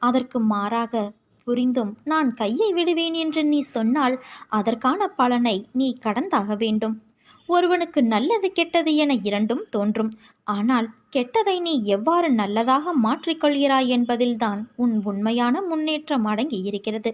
அதற்கு மாறாக புரிந்தும் நான் கையை விடுவேன் என்று நீ சொன்னால் அதற்கான பலனை நீ கடந்தாக வேண்டும். ஒருவனுக்கு நல்லது கெட்டது என இரண்டும் தோன்றும். ஆனால் கெட்டதை நீ எவ்வாறு நல்லதாக மாற்றிக்கொள்கிறாய் என்பதில்தான் உன் உண்மையான முன்னேற்றம் அடங்கி இருக்கிறது.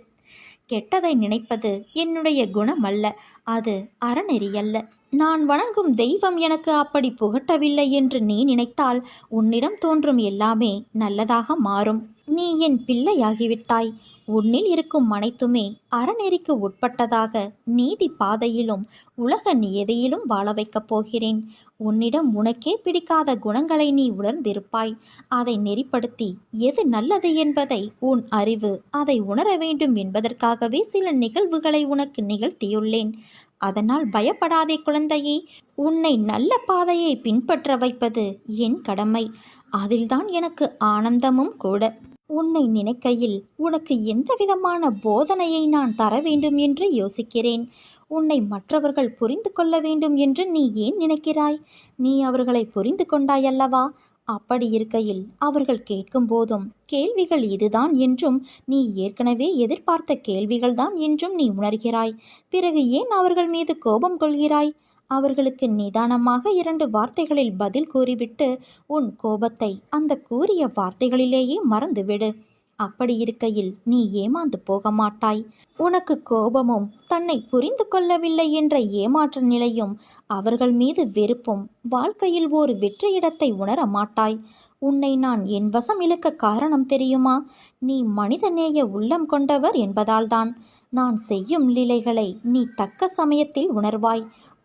கெட்டதை நினைப்பது என்னுடைய குணம் அல்ல அது அறநெறி அல்ல நான் வணங்கும் தெய்வம் எனக்கு அப்படி புகட்டவில்லை என்று நீ நினைத்தால் உன்னிடம் தோன்றும் எல்லாமே நல்லதாக மாறும். நீ என் பிள்ளையாகிவிட்டாய். உன்னில் இருக்கும் அனைத்துமே அறநெறிக்கு உட்பட்டதாக நீதி பாதையிலும் உலக நியதியிலும் வாழ வைக்கப் போகிறேன். உன்னிடம் உனக்கே பிடிக்காத குணங்களை நீ உணர்ந்திருப்பாய். அதை நெறிப்படுத்தி எது நல்லது என்பதை உன் அறிவு அதை உணர வேண்டும் என்பதற்காகவே சில நிகழ்வுகளை உனக்கு நிகழ்த்தியுள்ளேன். அதனால் பயப்படாதே குழந்தையே. உன்னை நல்ல பாதையை பின்பற்ற வைப்பது என் கடமை. அதில்தான் எனக்கு ஆனந்தமும் கூட. உன்னை நினைக்கையில் உனக்கு எந்த விதமான போதனையை நான் தர வேண்டும் என்று யோசிக்கிறேன். உன்னை மற்றவர்கள் புரிந்து கொள்ள வேண்டும் என்று நீ ஏன் நினைக்கிறாய்? நீ அவர்களை புரிந்து கொண்டாய் அல்லவா? அப்படி இருக்கையில் அவர்கள் கேட்கும் போதும் கேள்விகள் இதுதான் என்றும் நீ ஏற்கனவே எதிர்பார்த்த கேள்விகள்தான் என்றும் நீ உணர்கிறாய். பிறகு ஏன் அவர்கள் மீது கோபம் கொள்கிறாய்? அவர்களுக்கு நிதானமாக இரண்டு வார்த்தைகளில் பதில் கூறிவிட்டு உன் கோபத்தை அந்த கூறிய வார்த்தைகளிலேயே மறந்துவிடு. அப்படி இருக்கையில் நீ ஏமாந்து போக மாட்டாய். உனக்கு கோபமும் தன்னை புரிந்து கொள்ளவில்லை என்ற ஏமாற்ற நிலையும் அவர்கள் மீது வெறுப்பும் வாழ்க்கையில் ஒரு வெற்றியிடத்தை உணர மாட்டாய். உன்னை நான் என் வசம் இழுக்க காரணம் தெரியுமா? நீ மனிதநேய உள்ளம் கொண்டவர் என்பதால்தான். நான் செய்யும் நிலைகளை நீ தக்க சமயத்தில் உணர்வாய்.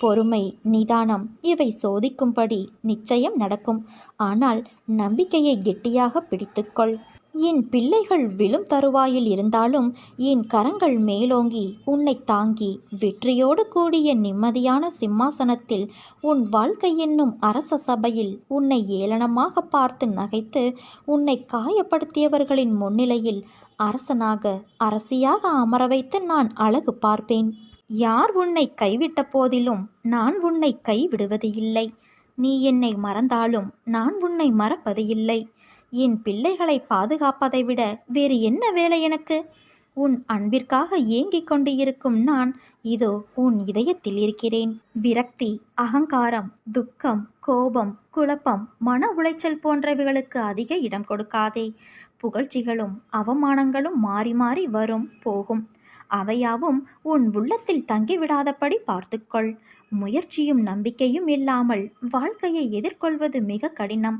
பொறுமை நிதானம் இவை சோதிக்கும்படி நிச்சயம் நடக்கும். ஆனால் நம்பிக்கையை கெட்டியாக பிடித்துக்கொள். என் பிள்ளைகள் விழும் தருவாயில் இருந்தாலும் என் கரங்கள் மேலோங்கி உன்னை தாங்கி வெற்றியோடு கூடிய நிம்மதியான சிம்மாசனத்தில் உன் வாழ்க்கை என்னும் அரச சபையில் உன்னை ஏளனமாக பார்த்து நகைத்து உன்னை காயப்படுத்தியவர்களின் முன்னிலையில் அரசனாக அரசியாக அமர வைத்து நான் அழகு பார்ப்பேன். யார் உன்னை கைவிட்ட போதிலும் நான் உன்னை கைவிடுவது இல்லை. நீ என்னை மறந்தாலும் நான் உன்னை மறப்பது இல்லை. என் பிள்ளைகளை பாதுகாப்பதை விட வேறு என்ன வேலை எனக்கு? உன் அன்பிற்காக ஏங்கிக் கொண்டு இருக்கும் நான் இதோ உன் இதயத்தில் இருக்கிறேன். விரக்தி அகங்காரம் துக்கம் கோபம் குழப்பம் மன உளைச்சல் போன்றவைகளுக்கு அதிக இடம் கொடுக்காதே. புகழ்ச்சிகளும் அவமானங்களும் மாறி மாறி வரும் போகும். அவையாவும் உன் உள்ளத்தில் தங்கிவிடாதபடி பார்த்துக்கொள். முயற்சியும் நம்பிக்கையும் இல்லாமல் வாழ்க்கையை எதிர்கொள்வது மிக கடினம்.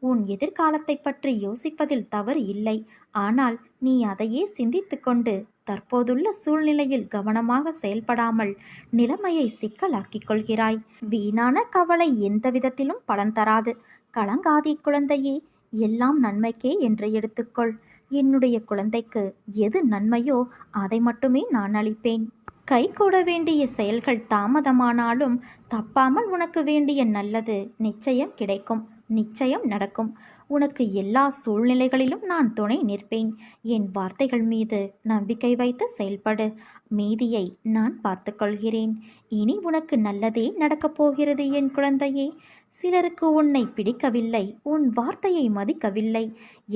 உன் எதிர்காலத்தை பற்றி யோசிப்பதில் தவறு இல்லை. ஆனால் நீ அதையே சிந்தித்து கொண்டு தற்போதுள்ள சூழ்நிலையில் கவனமாக செயல்படாமல் நிலைமையை சிக்கலாக்கிக் கொள்கிறாய். வீணான கவலை எந்த விதத்திலும் பலன் தராது. கலங்காதி குழந்தையே. எல்லாம் நன்மைக்கே என்று எடுத்துக்கொள். என்னுடைய குழந்தைக்கு எது நன்மையோ அதை மட்டுமே நான் அளிப்பேன். கை கூட வேண்டிய செயல்கள் தாமதமானாலும் தப்பாமல் உனக்கு வேண்டிய நல்லது நிச்சயம் கிடைக்கும். நிச்சயம் நடக்கும். உனக்கு எல்லா சூழ்நிலைகளிலும் நான் துணை நிற்பேன். என் வார்த்தைகள் மீது நம்பிக்கை வைத்து செயல்படு. மீதியை நான் பார்த்துக்கொள்கிறேன். இனி உனக்கு நல்லதே நடக்கப் போகிறது என் குழந்தையே. சிலருக்கு உன்னை பிடிக்கவில்லை உன் வார்த்தையை மதிக்கவில்லை.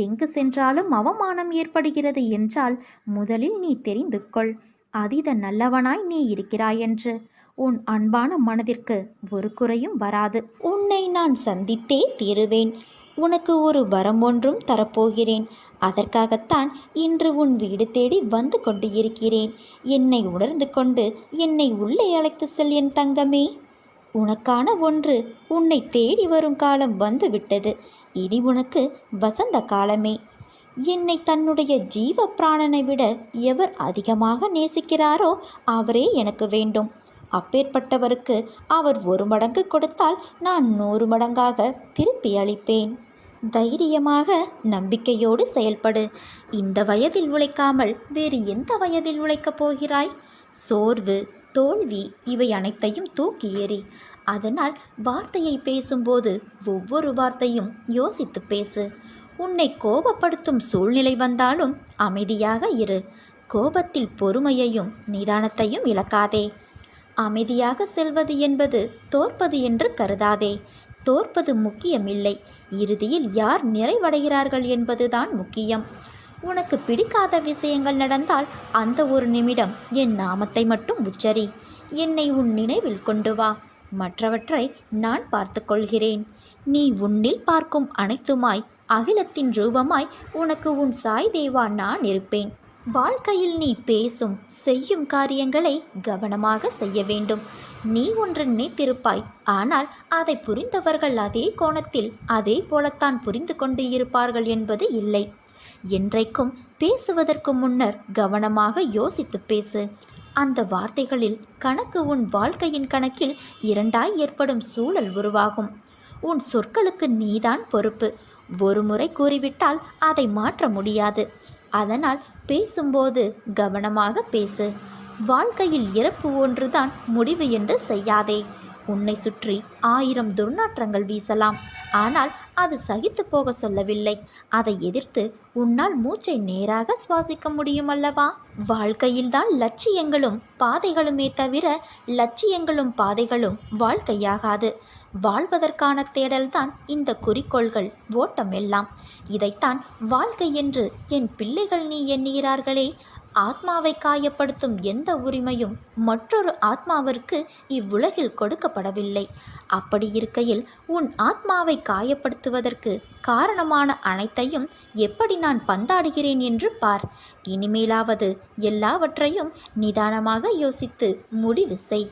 எங்கு சென்றாலும் அவமானம் ஏற்படுகிறது என்றால் முதலில் நீ தெரிந்து கொள். அதீத நல்லவனாய் நீ இருக்கிறாயென்று உன் அன்பான மனதிற்கு ஒரு குறையும் வராது. உன்னை நான் சந்தித்தே தீருவேன். உனக்கு ஒரு வரம் ஒன்றும் தரப்போகிறேன். அதற்காகத்தான் இன்று உன் வீடு தேடி வந்து கொண்டு இருக்கிறேன் என்னை உணர்ந்து கொண்டு என்னை உள்ளே அழைத்து செல் என் தங்கமே. உனக்கான ஒன்று உன்னை தேடி வரும் காலம் வந்துவிட்டது. இனி உனக்கு வசந்த காலமே. என்னை தன்னுடைய ஜீவ பிராணனை விட எவர் அதிகமாக நேசிக்கிறாரோ அவரே எனக்கு வேண்டும். அப்பேற்பட்டவருக்கு அவர் ஒரு மடங்கு கொடுத்தால் நான் நூறு மடங்காக திருப்பி அளிப்பேன். தைரியமாக நம்பிக்கையோடு செயல்படு. இந்த வயதில் உழைக்காமல் வேறு எந்த வயதில் உழைக்கப் போகிறாய்? சோர்வு தோல்வி இவை அனைத்தையும் தூக்கி எறி. அதனால் வார்த்தையை பேசும்போது ஒவ்வொரு வார்த்தையும் யோசித்து பேசு. உன்னை கோபப்படுத்தும் சூழ்நிலை வந்தாலும் அமைதியாக இரு. கோபத்தில் பொறுமையையும் நிதானத்தையும் இழக்காதே. அமைதியாக செல்வது என்பது தோற்பது என்று கருதாதே. தோற்பது முக்கியமில்லை. இறுதியில் யார் நிறைவடைகிறார்கள் என்பதுதான் முக்கியம். உனக்கு பிடிக்காத விஷயங்கள் நடந்தால் அந்த ஒரு நிமிடம் என் நாமத்தை மட்டும் உச்சரி. என்னை உன் நினைவில் கொண்டு வா. மற்றவற்றை நான் பார்த்துக்கொள்கிறேன் நீ உன்னில் பார்க்கும் அனைத்துமாய் அகிலத்தின் ரூபமாய் உனக்கு உன் சாய் தேவா நான் இருப்பேன். வாழ்க்கையில் நீ பேசும் செய்யும் காரியங்களை கவனமாக செய்ய வேண்டும். நீ ஒன்று நினைத்திருப்பாய். ஆனால் அதை புரிந்தவர்கள் அதே கோணத்தில் அதே போலத்தான் புரிந்து கொண்டு இருப்பார்கள் என்பது இல்லை. என்றைக்கும் பேசுவதற்கு முன்னர் கவனமாக யோசித்து பேசு. அந்த வார்த்தைகளில் கணக்கு உன் வாழ்க்கையின் கணக்கில் இரண்டாய் ஏற்படும் சூழல் உருவாகும். உன் சொற்களுக்கு நீதான் பொறுப்பு. ஒரு முறை கூறிவிட்டால் அதை மாற்ற முடியாது. அதனால் பேசும்போது கவனமாக பேசு. வாழ்க்கையில் இறப்பு ஒன்றுதான் முடிவு என்று செய்யாதே. உன்னை சுற்றி ஆயிரம் துர்நாற்றங்கள் வீசலாம். ஆனால் அது சகித்து போக சொல்லவில்லை. அதை எதிர்த்து உன்னால் மூச்சை நேராக சுவாசிக்க முடியும் அல்லவா வாழ்க்கையில்தான் லட்சியங்களும் பாதைகளுமே தவிர லட்சியங்களும் பாதைகளும் வாழ்க்கையாகாது. வாழ்வதற்கான தேடல்தான் இந்த குறிக்கோள்கள் ஓட்டம் எல்லாம். இதைத்தான் வாழ்க்கை என்று என் பிள்ளைகள் நீ எண்ணுகிறார்களே. ஆத்மாவை காயப்படுத்தும் எந்த உரிமையும் மற்றொரு ஆத்மாவிற்கு இவ்வுலகில் கொடுக்கப்படவில்லை. அப்படி இருக்கையில் உன் ஆத்மாவை காயப்படுத்துவதற்கு காரணமான அனைத்தையும் எப்படி நான் பந்தாடுகிறேன் என்று பார். இனிமேலாவது எல்லாவற்றையும் நிதானமாக யோசித்து முடிவு செய்.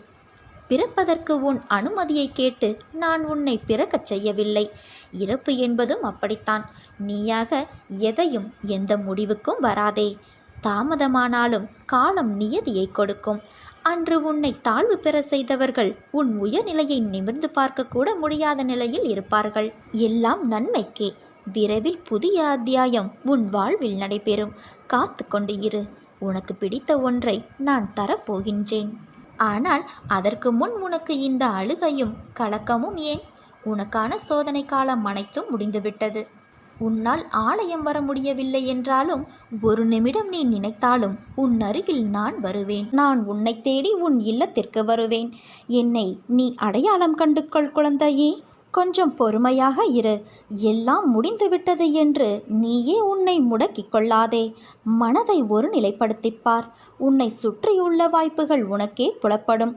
பிறப்பதற்கு உன் அனுமதியை கேட்டு நான் உன்னை பிறக்கச் செய்யவில்லை. இறப்பு என்பதும் அப்படித்தான். நீயாக எதையும் எந்த முடிவுக்கும் வராதே. தாமதமானாலும் காலம் நியதியை கொடுக்கும். அன்று உன்னை தாழ்வு பெற செய்தவர்கள் உன் உயர்நிலையை நிமிர்ந்து பார்க்கக்கூட முடியாத நிலையில் இருப்பார்கள். எல்லாம் நன்மைக்கே. விரைவில் புதிய அத்தியாயம் உன் வாழ்வில் நடைபெறும். காத்து கொண்டு இரு. உனக்கு பிடித்த ஒன்றை நான் தரப்போகின்றேன். ஆனால் அதற்கு முன் உனக்கு இந்த அழுகையும் கலக்கமும் ஏன்? உனக்கான சோதனை காலம் அனைத்தும் முடிந்துவிட்டது. உன்னால் ஆலயம் வர முடியவில்லை என்றாலும் ஒரு நிமிடம் நீ நினைத்தாலும் உன் அருகில் நான் வருவேன். நான் உன்னை தேடி உன் இல்லத்திற்கு வருவேன். என்னை நீ அடையாளம் கண்டுக்கொள் குழந்தையே. கொஞ்சம் பொறுமையாக இரு. எல்லாம் முடிந்துவிட்டது என்று நீயே உன்னை முடக்கிக் கொள்ளாதே. மனதை ஒரு நிலைப்படுத்திப்பார். உன்னை சுற்றியுள்ள வாய்ப்புகள் உனக்கே புலப்படும்.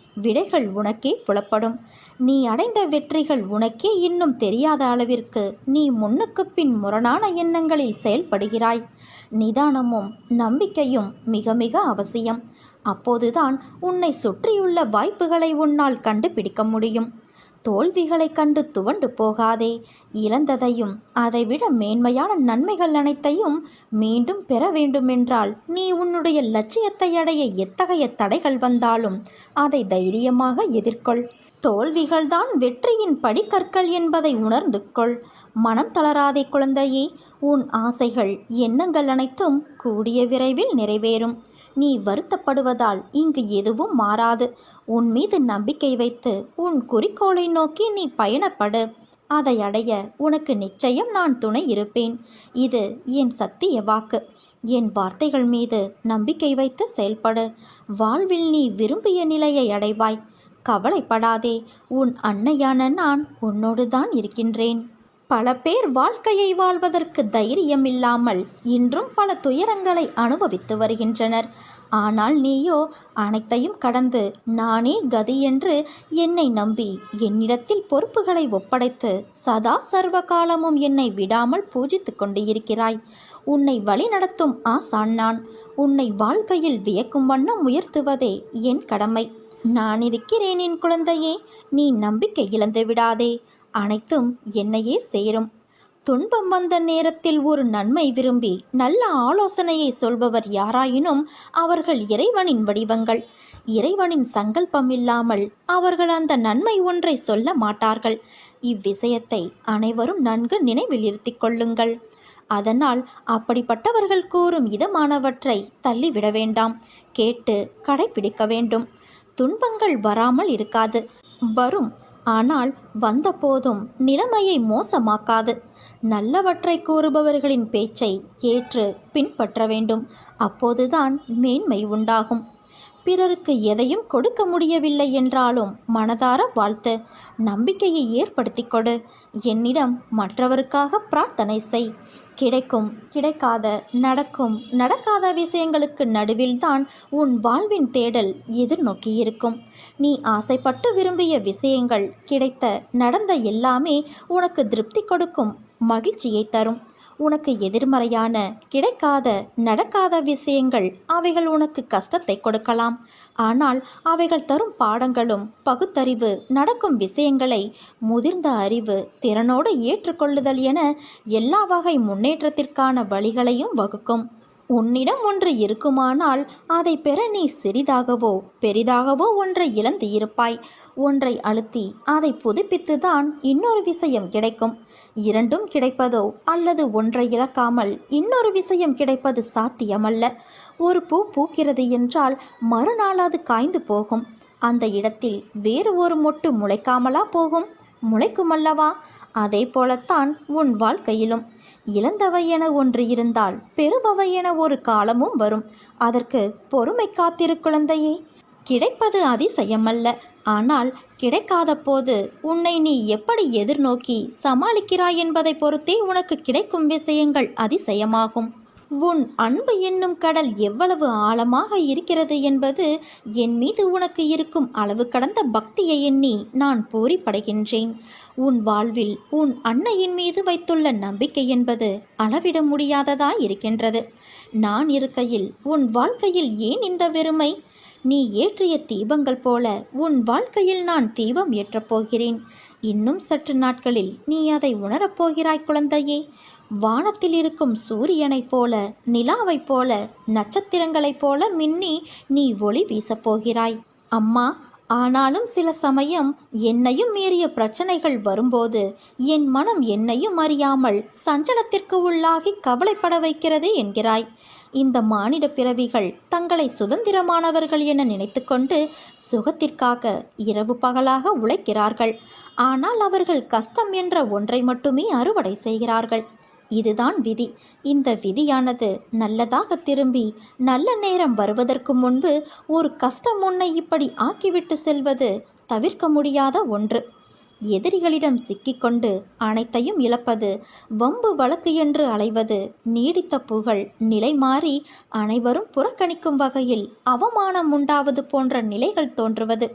விடைகள் உனக்கே புலப்படும். நீ அடைந்த வெற்றிகள் உனக்கே இன்னும் தெரியாத அளவிற்கு நீ முன்னுக்கு பின் முரணான எண்ணங்களில் செயல்படுகிறாய். நிதானமும் நம்பிக்கையும் மிக மிக அவசியம். அப்போதுதான் உன்னை சுற்றியுள்ள வாய்ப்புகளை உன்னால் கண்டுபிடிக்க முடியும். தோல்விகளை கண்டு துவண்டு போகாதே. இழந்ததையும் அதைவிட மேன்மையான நன்மைகள் அனைத்தையும் மீண்டும் பெற வேண்டுமென்றால் நீ உன்னுடைய லட்சியத்தை அடைய எத்தகைய தடைகள் வந்தாலும் அதை தைரியமாக எதிர்கொள். தோல்விகள்தான் வெற்றியின் படிக்கற்கள் என்பதை உணர்ந்து கொள். மனம் தளராதே குழந்தையே. உன் ஆசைகள் எண்ணங்கள் அனைத்தும் கூடிய விரைவில் நிறைவேறும். நீ வருத்தப்படுவதால் இங்கு எதுவும் மாறாது. உன் மீது நம்பிக்கை வைத்து உன் குறிக்கோளை நோக்கி நீ பயணப்படு. அதை அடைய உனக்கு நிச்சயம் நான் துணை இருப்பேன். இது என் சத்திய வாக்கு. என் வார்த்தைகள் மீது நம்பிக்கை வைத்து செயல்படு. வாழ்வில் நீ விரும்பிய நிலையை அடைவாய். கவலைப்படாதே. உன் அன்னையான நான் உன்னோடு தான் இருக்கின்றேன். பல பேர் வாழ்க்கையை வாழ்வதற்கு தைரியம் இல்லாமல் இன்றும் பல துயரங்களை அனுபவித்து வருகின்றனர். ஆனால் நீயோ அனைத்தையும் கடந்து நானே கதி என்று என்னை நம்பி என்னிடத்தில் பொறுப்புகளை ஒப்படைத்து சதா சர்வ காலமும் என்னை விடாமல் பூஜித்து கொண்டு இருக்கிறாய் உன்னை வழிநடத்தும் ஆசான் நான். உன்னை வாழ்க்கையில் வியக்கும் வண்ணம் உயர்த்துவதே என் கடமை. நான் இருக்கிறேன் என் குழந்தையே. நீ நம்பிக்கை இழந்து விடாதே. அனைத்தும் என்னையே சேரும். துன்பம் வந்த நேரத்தில் ஒரு நன்மை விரும்பி நல்ல ஆலோசனையை சொல்பவர் யாராயினும் அவர்கள் இறைவனின் வடிவங்கள். இறைவனின் சங்கல்பம் இல்லாமல் அவர்கள் அந்த நன்மை ஒன்றை சொல்ல மாட்டார்கள். இவ்விஷயத்தை அனைவரும் நன்கு நினைவில் இருத்திக் கொள்ளுங்கள். அதனால் அப்படிப்பட்டவர்கள் கூறும் இதமானவற்றை தள்ளிவிட வேண்டாம். கேட்டு கடைபிடிக்க வேண்டும். துன்பங்கள் வராமல் இருக்காது. வரும் ஆனால் வந்தபோதும் நிலைமையை மோசமாக்காது. நல்லவற்றை கூறுபவர்களின் பேச்சை ஏற்று பின்பற்ற வேண்டும். அப்போதுதான் மேன்மை உண்டாகும். பிறருக்கு எதையும் கொடுக்க முடியவில்லை என்றாலும் மனதார வாழ்த்து. நம்பிக்கையை ஏற்படுத்தி கொடு. என்னிடம் மற்றவருக்காக பிரார்த்தனை செய். கிடைக்கும் கிடைக்காத நடக்கும் நடக்காத விஷயங்களுக்கு நடுவில்தான் உன் வாழ்வின் தேடல் எதிர்நோக்கியிருக்கும் நீ ஆசைப்பட்டு விரும்பிய விஷயங்கள் கிடைத்த நடந்த எல்லாமே உனக்கு திருப்தி கொடுக்கும் மகிழ்ச்சியை தரும். உனக்கு எதிர்மறையான கிடைக்காத நடக்காத விஷயங்கள் அவைகள் உனக்கு கஷ்டத்தை கொடுக்கலாம். ஆனால் அவைகள் தரும் பாடங்களும் பகுத்தறிவு நடக்கும் விஷயங்களை முதிர்ந்த அறிவு திறனோடு ஏற்றுக்கொள்ளுதல் என எல்லா வகை முன்னேற்றத்திற்கான வழிகளையும் வகுக்கும். உன்னிடம் ஒன்று இருக்குமானால் அதை பெற நீ சிறிதாகவோ பெரிதாகவோ ஒன்றை இழந்து இருப்பாய். ஒன்றை அழுத்தி அதை புதுப்பித்துதான் இன்னொரு விஷயம் கிடைக்கும். இரண்டும் கிடைப்பதோ அல்லது ஒன்றை இழக்காமல் இன்னொரு விஷயம் கிடைப்பது சாத்தியமல்ல. ஒரு பூ பூக்கிறது என்றால் மறுநாள் அது காய்ந்து போகும். அந்த இடத்தில் வேறு ஒரு மொட்டு முளைக்காமலா போகும்? முளைக்குமல்லவா? அதே போலத்தான் உன் வாழ்க்கையிலும். இழந்தவை என ஒன்று இருந்தால் பெறுபவை என ஒரு காலமும் வரும். அதற்கு பொறுமை காத்திரு குழந்தையே. கிடைப்பது அதிசயமல்ல. ஆனால் கிடைக்காத போது உன்னை நீ எப்படி எதிர்நோக்கி சமாளிக்கிறாய் என்பதை பொறுத்தே உனக்கு கிடைக்கும் விஷயங்கள் அதிசயமாகும். உன் அன்பு என்னும் கடல் எவ்வளவு ஆழமாக இருக்கிறது என்பது என் மீது உனக்கு இருக்கும் அளவு கடந்த பக்தியை எண்ணி நான் பூரிப்படைகின்றேன். உன் வாழ்வில் உன் அன்னையின் மீது வைத்துள்ள நம்பிக்கை என்பது அளவிட முடியாததாய் இருக்கின்றது நான் இருக்கையில் உன் வாழ்க்கையில் ஏன் இந்த வெறுமை? நீ ஏற்றிய தீபங்கள் போல உன் வாழ்க்கையில் நான் தீபம் ஏற்றப் போகிறேன். இன்னும் சற்று நாட்களில் நீ அதை உணரப் போகிறாய் குழந்தையே. வானத்தில் இருக்கும் சூரியனைப் போல நிலாவைப் போல நட்சத்திரங்களைப் போல மின்னி நீ ஒளி வீசப் போகிறாய். அம்மா ஆனாலும் சில சமயம் என்னையும் மீறிய பிரச்சனைகள் வரும்போது என் மனம் என்னையும் அறியாமல் சஞ்சலத்திற்கு உள்ளாகி கவலைப்பட வைக்கிறது என்கிறாய். இந்த மானிட பிறவிகள் தங்களை சுதந்திரமானவர்கள் என நினைத்துக்கொண்டு சுகத்திற்காக இரவு பகலாக உழைக்கிறார்கள். ஆனால் அவர்கள் கஷ்டம் என்ற ஒன்றை மட்டுமே அறுவடை செய்கிறார்கள். இதுதான் விதி. இந்த விதியானது நல்லதாக திரும்பி நல்ல நேரம் வருவதற்கு முன்பு ஒரு கஷ்டம் உன்னை இப்படி ஆக்கிவிட்டு செல்வது தவிர்க்க முடியாத ஒன்று. எதிரிகளிடம் சிக்கிக்கொண்டு அனைத்தையும் இழப்பது வம்பு வழக்கு என்று அலைவது நீடித்த புகழ் நிலை மாறி அனைவரும் புறக்கணிக்கும் வகையில் அவமானம் உண்டாவது போன்ற நிலைகள் தோன்றுவது.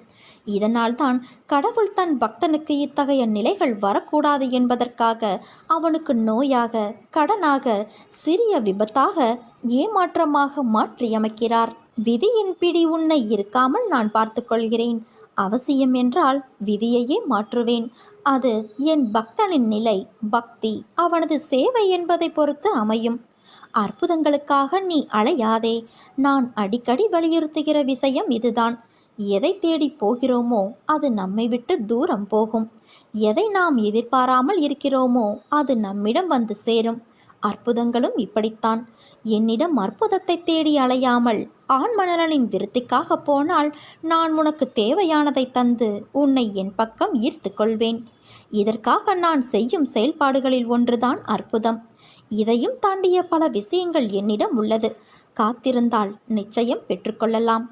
இதனால்தான் கடவுள் தன் பக்தனுக்கு இத்தகைய நிலைகள் வரக்கூடாது என்பதற்காக அவனுக்கு நோயாக கடனாக சிறிய விபத்தாக ஏமாற்றமாக மாற்றியமைக்கிறார். விதியின் பிடி உன்னை இருக்காமல் நான் பார்த்துக்கொள்கிறேன். அவசியம் என்றால் விதியையே மாற்றுவேன். அது என் பக்தனின் நிலை. பக்தி அவனது சேவை என்பதை பொறுத்து அமையும். அற்புதங்களுக்காக நீ அலையாதே. நான் அடிக்கடி வலியுறுத்துகிற விஷயம் இதுதான். எதை தேடி போகிறோமோ அது நம்மை விட்டு தூரம் போகும். எதை நாம் எதிர்பாராமல் இருக்கிறோமோ அது நம்மிடம் வந்து சேரும். அற்புதங்களும் இப்படித்தான். என்னிடம் அற்புதத்தை தேடி அலையாமல் ஆண்மணலனின் விருத்திக்காக போனால் நான் உனக்கு தேவையானதை தந்து உன்னை என் பக்கம் ஈர்த்து கொள்வேன். இதற்காக நான் செய்யும் செயல்பாடுகளில் ஒன்றுதான் அற்புதம். இதையும் தாண்டிய பல விஷயங்கள் என்னிடம் உள்ளது. காத்திருந்தால் நிச்சயம் பெற்றுக்கொள்ளலாம்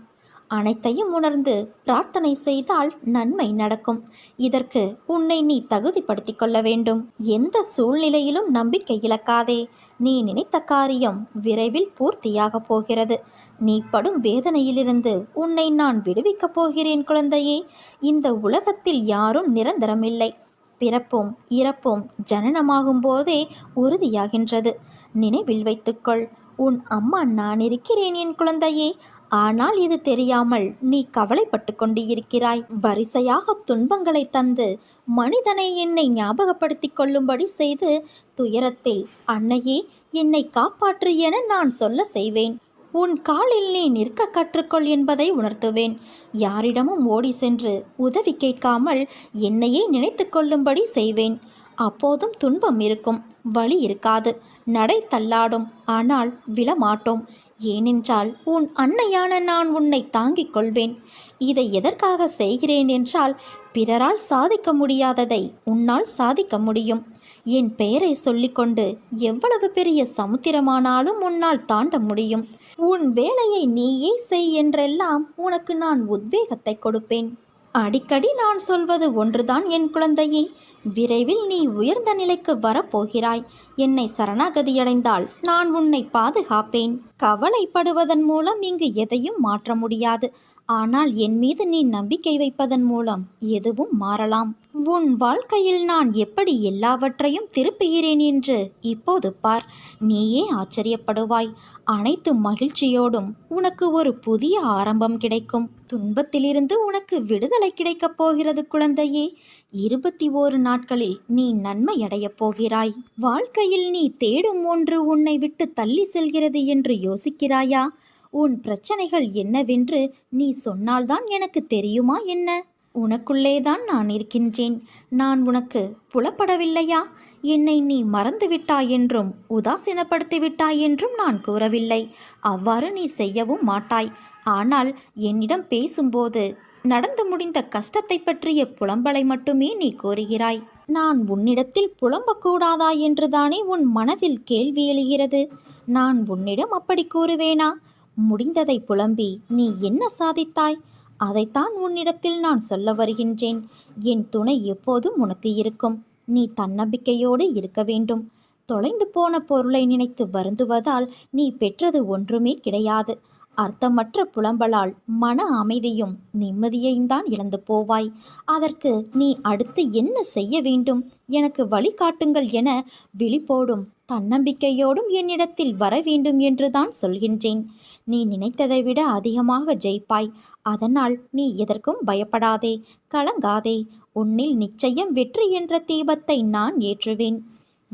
அனைத்தையும் உணர்ந்து பிரார்த்தனை செய்தால் நன்மை நடக்கும். இதற்கு உன்னை நீ தகுதிப்படுத்திக் கொள்ள வேண்டும். எந்த சூழ்நிலையிலும் நம்பிக்கை இழக்காதே. நீ நினைத்த காரியம் விரைவில் பூர்த்தியாகப் போகிறது. நீ படும் வேதனையிலிருந்து உன்னை நான் விடுவிக்கப் போகிறேன் குழந்தையே. இந்த உலகத்தில் யாரும் நிரந்தரமில்லை. பிறப்பும் இறப்பும் ஜனனமாகும் போதே உறுதியாகின்றது. நினைவில் வைத்துக்கொள். உன் அம்மா நான் இருக்கிறேன் என் குழந்தையே. ஆனால் இது தெரியாமல் நீ கவலைப்பட்டு கொண்டு இருக்கிறாய் வரிசையாக துன்பங்களை தந்து மனிதனை என்னை ஞாபகப்படுத்தி கொள்ளும்படி செய்து துயரத்தில் அன்னையே என்னை காப்பாற்று என நான் சொல்ல செய்வேன். உன் காலில் நீ நிற்க கற்றுக்கொள் என்பதை உணர்த்துவேன். யாரிடமும் ஓடி சென்று உதவி கேட்காமல் என்னையே நினைத்து கொள்ளும்படி செய்வேன். அப்போதும் துன்பம் இருக்கும். வழி இருக்காது. நடை தள்ளாடும். ஆனால் விழமாட்டோம். ஏனென்றால் உன் அன்னையான நான் உன்னை தாங்கிக் கொள்வேன். இதை எதற்காக செய்கிறேன் என்றால் பிறரால் சாதிக்க முடியாததை உன்னால் சாதிக்க முடியும். என் பெயரை சொல்லிக்கொண்டு எவ்வளவு பெரிய சமுத்திரமானாலும் உன்னால் தாண்ட முடியும். உன் வேலையை நீயே செய் என்றெல்லாம் உனக்கு நான் உத்வேகத்தை கொடுப்பேன். அடிக்கடி நான் சொல்வது ஒன்றுதான் என் குழந்தையே. விரைவில் நீ உயர்ந்த நிலைக்கு வரப்போகிறாய். என்னை சரணாகதியடைந்தால் நான் உன்னை பாதுகாப்பேன். கவலைப்படுவதன் மூலம் இங்கு எதையும் மாற்ற முடியாது. ஆனால் என் மீது நீ நம்பிக்கை வைப்பதன் மூலம் எதுவும் மாறலாம். உன் வாழ்க்கையில் நான் எப்படி எல்லாவற்றையும் திருப்புகிறேன் என்று இப்போது பார். நீயே ஆச்சரியப்படுவாய். அனைத்து மகிழ்ச்சியோடும் உனக்கு ஒரு புதிய ஆரம்பம் கிடைக்கும். துன்பத்திலிருந்து உனக்கு விடுதலை கிடைக்கப் போகிறது குழந்தையே. இருபத்தி ஓரு நாட்களில் நீ நன்மை அடையப் போகிறாய். வாழ்க்கையில் நீ தேடும் ஒன்று உன்னை விட்டு தள்ளி செல்கிறது என்று யோசிக்கிறாயா? உன் பிரச்சனைகள் என்னவென்று நீ சொன்னால்தான் எனக்கு தெரியுமா என்ன? உனக்குள்ளேதான் நான் இருக்கின்றேன். நான் உனக்கு புலப்படவில்லையா? என்னை நீ மறந்துவிட்டாய் என்றும் உதாசீனப்படுத்திவிட்டாய் என்றும் நான் கூறவில்லை. அவ்வாறு நீ செய்யவும் மாட்டாய். ஆனால் என்னிடம் பேசும்போது நடந்து முடிந்த கஷ்டத்தை பற்றிய புலம்பலை மட்டுமே நீ கூறுகிறாய். நான் உன்னிடத்தில் புலம்பக்கூடாதா என்றுதானே உன் மனதில் கேள்வி எழுகிறது. நான் உன்னிடம் அப்படி கூறுவேனா? முடிந்ததை புலம்பி நீ என்ன சாதித்தாய்? அதைத்தான் உன்னிடத்தில் நான் சொல்ல வருகின்றேன். என் துணை எப்போதும் உனக்கு இருக்கும். நீ தன்னம்பிக்கையோடு இருக்க வேண்டும். தொலைந்து போன பொருளை நினைத்து வருந்துவதால் நீ பெற்றது ஒன்றுமே கிடையாது. அர்த்தமற்ற புலம்பலால் மன அமைதியும் நிம்மதியையும் தான் இழந்து போவாய். அதற்கு நீ அடுத்து என்ன செய்ய வேண்டும்? எனக்கு வழிகாட்டுங்கள் என விழிப்போடும் தன்னம்பிக்கையோடும் என்னிடத்தில் வர வேண்டும் என்றுதான் சொல்கின்றேன். நீ நினைத்ததை விட அதிகமாக ஜெயிப்பாய். அதனால் நீ எதற்கும் பயப்படாதே கலங்காதே. உன்னில் நிச்சயம் வெற்றி என்ற தீபத்தை நான் ஏற்றுவேன்.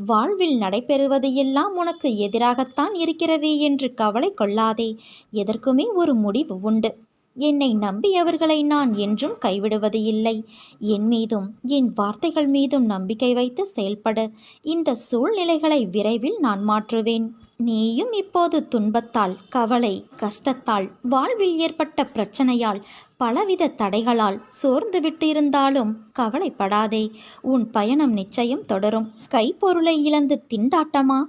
வாழ்வில் நடைபெறுவது எல்லாம் உனக்கு எதிராகத்தான் இருக்கிறதே என்று கவலை கொள்ளாதே. எதற்குமே ஒரு முடிவு உண்டு. என்னை நம்பியவர்களை நான் என்றும் கைவிடுவது இல்லை. என் மீதும் என் வார்த்தைகள் மீதும் நம்பிக்கை வைத்து செயல்பட. இந்த சூழ்நிலைகளை விரைவில் நான் மாற்றுவேன். நீயும் இப்போது துன்பத்தால் கவலை கஷ்டத்தால் வாழ்வில் ஏற்பட்ட பிரச்சனையால் பலவித தடைகளால் சோர்ந்து விட்டிருந்தாலும் கவலைப்படாதே. உன் பயணம் நிச்சயம் தொடரும். கைப்பொருளை இழந்து திண்டாட்டமா?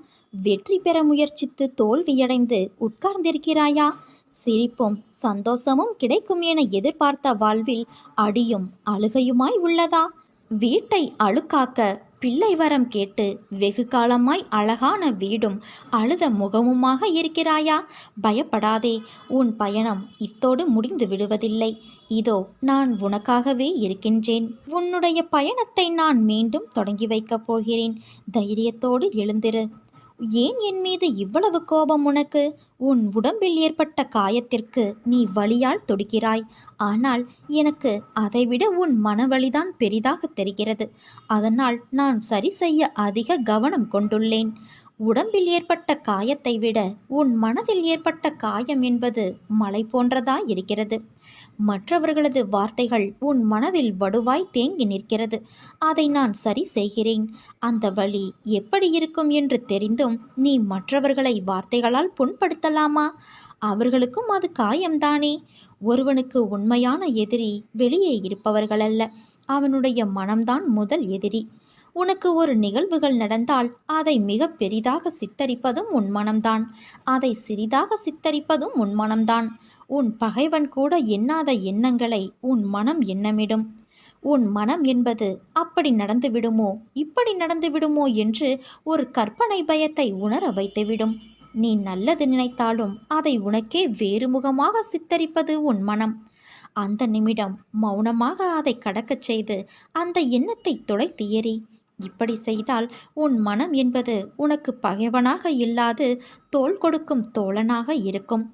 வெற்றி பெற முயற்சித்து தோல்வியடைந்து உட்கார்ந்திருக்கிறாயா? சிரிப்பும் சந்தோஷமும் கிடைக்கும் என எதிர்பார்த்த வாழ்வில் அடியும் அழுகையுமாய் உள்ளதா? வீட்டை அழுக்காக்க பிள்ளை வரம் கேட்டு வெகு காலமாய் அழகான வீடும் அழுத முகமுமாக இருக்கிறாயா? பயப்படாதே உன் பயணம் இத்தோடு முடிந்து விடுவதில்லை. இதோ நான் உனக்காகவே இருக்கின்றேன். உன்னுடைய பயணத்தை நான் மீண்டும் தொடங்கி வைக்கப் போகிறேன். தைரியத்தோடு எழுந்திரு. ஏன் என் மீது இவ்வளவு கோபம் உனக்கு? உன் உடம்பில் ஏற்பட்ட காயத்திற்கு நீ வலியால் தொடுக்கிறாய். ஆனால் எனக்கு அதைவிட உன் மனவழிதான் பெரிதாக தெரிகிறது. அதனால் நான் சரி செய்ய அதிக கவனம் கொண்டுள்ளேன். உடம்பில் ஏற்பட்ட காயத்தை விட உன் மனதில் ஏற்பட்ட காயம் என்பது மலை போன்றதா இருக்கிறது மற்றவர்களது வார்த்தைகள் உன் மனதில் வடுவாய் தேங்கி நிற்கிறது. அதை நான் சரி செய்கிறேன். அந்த வழி எப்படி இருக்கும் என்று தெரிந்தும் நீ மற்றவர்களை வார்த்தைகளால் புண்படுத்தலாமா? அவர்களுக்கும் அது காயம்தானே. ஒருவனுக்கு உண்மையான எதிரி வெளியே இருப்பவர்கள் அல்ல அவனுடைய மனம்தான் முதல் எதிரி. உனக்கு ஒரு நிகழ்வுகள் நடந்தால் அதை மிக பெரிதாக சித்தரிப்பதும் உன் மனம்தான். அதை சிறிதாக சித்தரிப்பதும் உன் மனம்தான். உன் பகைவன் கூட எண்ணாத எண்ணங்களை உன் மனம் எண்ணமிடும். உன் மனம் என்பது அப்படி நடந்து விடுமோ இப்படி நடந்து விடுமோ என்று ஒரு கற்பனை பயத்தை உணர வைத்துவிடும். நீ நல்லது நினைத்தாலும் அதை உனக்கே வேறு முகமாக சித்தரிப்பது உன் மனம். அந்த நிமிடம் மௌனமாக அதை கடக்கச் செய்து அந்த எண்ணத்தை தொலைத்து எறி. இப்படி செய்தால் உன் மனம் என்பது உனக்கு பகைவனாக இல்லாது தோள் கொடுக்கும் தோழனாக இருக்கும்.